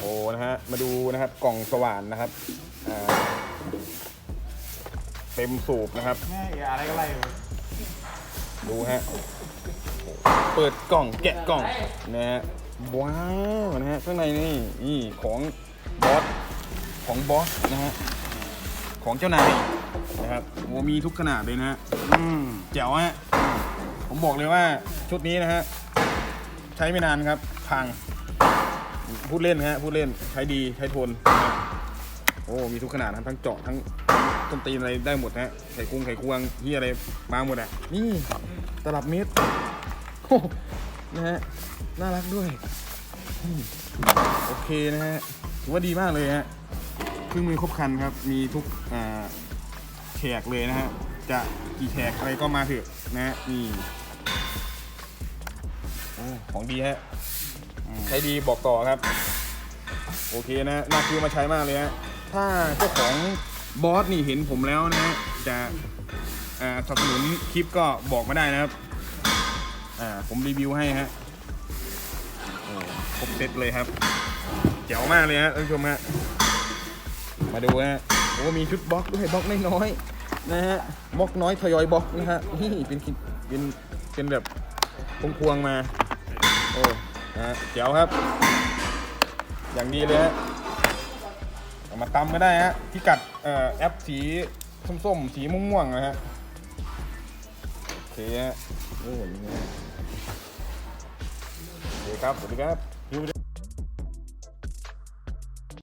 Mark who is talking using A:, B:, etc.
A: โอ้นะฮะมาดูนะครับกล่องสว่านนะครับอ่าเต็มสูบนะครับ
B: แม่อะไรก็ไร
A: ดูฮะ เปิดกล่องแกะกล่องนะฮะว้าวนะฮะข้างในนี่นี่ของบอสของบอสนะฮะของเจ้านายนะครับโอ้มีทุกขนาดเลยนะฮะ
B: อืม
A: แจ๋วฮะผมบอกเลยว่าชุดนี้นะฮะใช้ไม่นานครับพัง พูดเล่นฮะพูดเล่นใช้ดีใช้ทนนะครับโอ้มีทุกขนาดนะครับทั้งเจาะทั้งต้นตีนอะไรได้หมดนะฮะไข่คุ้งไข่ควงที่อะไรมาหมดอะนี่ตลับเม็ดโอ้นะฮะน่ารักด้วยอืมโอเคนะฮะถือว่าดีมากเลยฮะเครื่องมือครบครันครับ มีทุกอ่าแขกเลยนะฮะจะกี่แขกอะไรก็มาเถอะนะฮะนี่โอ้ของดีฮะ ใช้ดีบอกต่อครับ โอเคนะน่าซื้อมาใช้มากเลยฮะถ้าเจ้าของบอสนี่เห็นผมแล้วนะฮะจะอ่าสนับสนุนคลิปก็บอกมาได้นะครับอ่าผมรีวิวให้ฮะครบเซตเลยครับเจ๋วมากเลยฮะท่านผู้ชมฮะมาดูฮะโอ้มีชุดบล็อกด้วยบล็อกน้อยๆนะฮะบล็อกน้อยทยอยบล็อกนะฮะนี่เป็นเป็นเป็นแบบพวงๆมาโอ้ นะฮะเจ๋วครับ อย่างดีเลยฮะเอามาตำก็ได้ฮะพิกัดเอ่อแอปสีส้มๆ สีม่วงๆนะฮะโอเคฮะโอ้ยนี่ฮะโอเคครับสวัสดีครับ